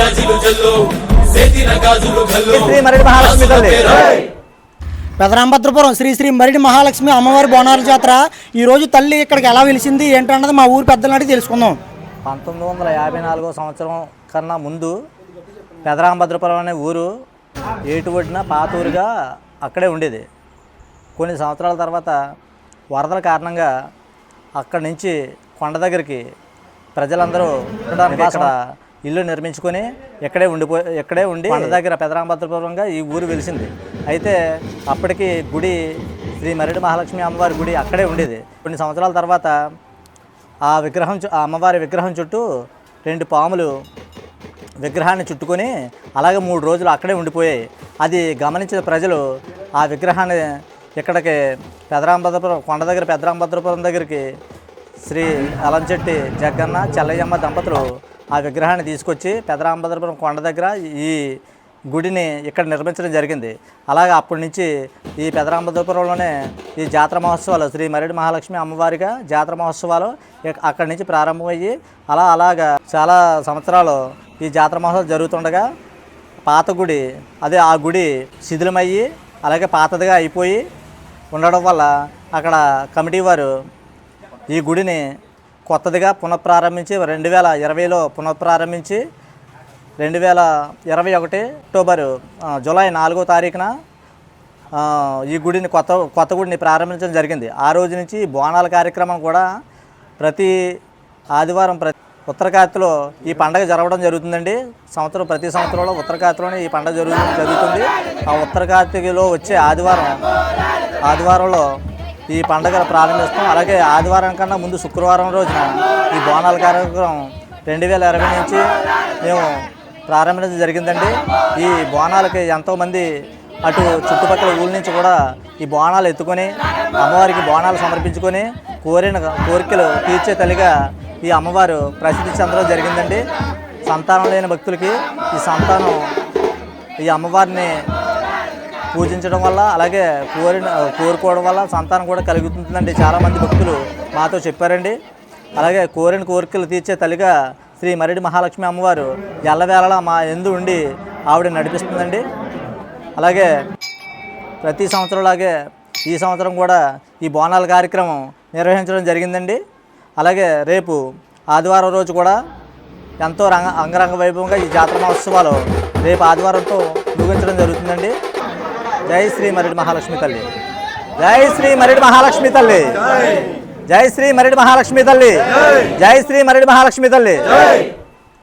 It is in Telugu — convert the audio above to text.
జాజిలు జల్లు సేతిన గాజులు గల్లు శ్రీ మరడి మహాలక్ష్మి తల్లి. పెదరాంభద్రపురం శ్రీ శ్రీ మరిడి మహాలక్ష్మి అమ్మవారి బోనాల జాతర ఈ రోజు తల్లి ఇక్కడికి ఎలా వెలిసింది ఏంటన్నది మా ఊరు పెద్దల నాటి తెలుసుకుందాం. పంతొమ్మిది వందల యాభై నాలుగో సంవత్సరం కన్నా ముందు పెదరాంభద్రపురం అనే ఊరు ఏటు ఒడ్డిన పాత ఊరుగా అక్కడే ఉండేది. కొన్ని సంవత్సరాల తర్వాత వరదల కారణంగా అక్కడి నుంచి కొండ దగ్గరికి ప్రజలందరూ ఉండడానికి అక్కడ ఇల్లు నిర్మించుకొని ఇక్కడే ఉండిపో ఇక్కడే ఉండి మన దగ్గర పెదరాంభద్రపురంగా ఈ ఊరు వెలిసింది. అయితే అప్పటికి గుడి శ్రీ మరిడి మహాలక్ష్మి అమ్మవారి గుడి అక్కడే ఉండేది. కొన్ని సంవత్సరాల తర్వాత ఆ విగ్రహం ఆ అమ్మవారి విగ్రహం చుట్టూ రెండు పాములు విగ్రహాన్ని చుట్టుకొని అలాగే మూడు రోజులు అక్కడే ఉండిపోయాయి. అది గమనించిన ప్రజలు ఆ విగ్రహాన్ని ఇక్కడికి పెదరాంభద్రపురం కొండ దగ్గర పెదరాంభద్రపురం దగ్గరికి శ్రీ అలంచెట్టి జగ్గన్న చెల్లయ్యమ్మ దంపతులు ఆ విగ్రహాన్ని తీసుకొచ్చి పెదరాంబద్రపురం కొండ దగ్గర ఈ గుడిని ఇక్కడ నిర్మించడం జరిగింది. అలాగే అప్పటి నుంచి ఈ పెదరాంబద్రపురంలోనే ఈ జాతర మహోత్సవాలు శ్రీ మరిడి మహాలక్ష్మి అమ్మవారిగా జాతర మహోత్సవాలు అక్కడి నుంచి ప్రారంభమయ్యి అలా అలాగా చాలా సంవత్సరాలు ఈ జాతర మహోత్సవాలు జరుగుతుండగా పాత గుడి అదే ఆ గుడి శిథిలమయ్యి అలాగే పాతదిగా అయిపోయి ఉండడం వల్ల అక్కడ కమిటీ వారు ఈ గుడిని కొత్తదిగా పునఃప్రారంభించి రెండు వేల ఇరవైలో పునఃప్రారంభించి రెండు వేల ఇరవై ఒకటి అక్టోబరు జూలై నాలుగో తారీఖున ఈ గుడిని కొత్త కొత్త గుడిని ప్రారంభించడం జరిగింది. ఆ రోజు నుంచి బోనాల కార్యక్రమం కూడా ప్రతి ఆదివారం ప్రతి ఉత్తరకాతిలో ఈ పండగ జరగడం జరుగుతుందండి. సంవత్సరం ప్రతి సంవత్సరంలో ఉత్తరకాతిలోనే ఈ పండగ జరుగు జరుగుతుంది. ఆ ఉత్తరకాతిలో వచ్చే ఆదివారం ఆదివారంలో ఈ పండుగ ప్రారంభిస్తాం. అలాగే ఆదివారం కన్నా ముందు శుక్రవారం రోజున ఈ బోనాల కార్యక్రమం రెండు వేల ఇరవై నుంచి మేము ప్రారంభించడం జరిగిందండి. ఈ బోనాలకి ఎంతోమంది అటు చుట్టుపక్కల ఊళ్ళ నుంచి కూడా ఈ బోనాలు ఎత్తుకొని అమ్మవారికి బోనాలు సమర్పించుకొని కోరిన కోరికలు తీర్చే తల్లిగా ఈ అమ్మవారు ప్రసిద్ధి చెందడం జరిగిందండి. సంతానం లేని భక్తులకి ఈ సంతానం ఈ అమ్మవారిని పూజించడం వల్ల అలాగే కోరిన కోరుకోవడం వల్ల సంతానం కూడా కలుగుతుందండి. చాలామంది భక్తులు మాతో చెప్పారండి. అలాగే కోరిన కోరికలు తీర్చే తల్లిగా శ్రీ మరిడి మహాలక్ష్మి అమ్మవారు ఎల్లవేళలా మా ఎందు ఉండి ఆవిడ నడిపిస్తుందండి. అలాగే ప్రతి సంవత్సరంలాగే ఈ సంవత్సరం కూడా ఈ బోనాల కార్యక్రమం నిర్వహించడం జరిగిందండి. అలాగే రేపు ఆదివారం రోజు కూడా ఎంతో రంగ అంగరంగ వైభవంగా ఈ జాతర మహోత్సవాలు రేపు ఆదివారంతో ముగించడం జరుగుతుందండి. జై శ్రీ మరిడి మహాలక్ష్మి తల్లి జై శ్రీ మరిడి మహాలక్ష్మి తల్లి జై శ్రీ మరిడి మహాలక్ష్మి తల్లి జై శ్రీ మరిడి మహాలక్ష్మి తల్లి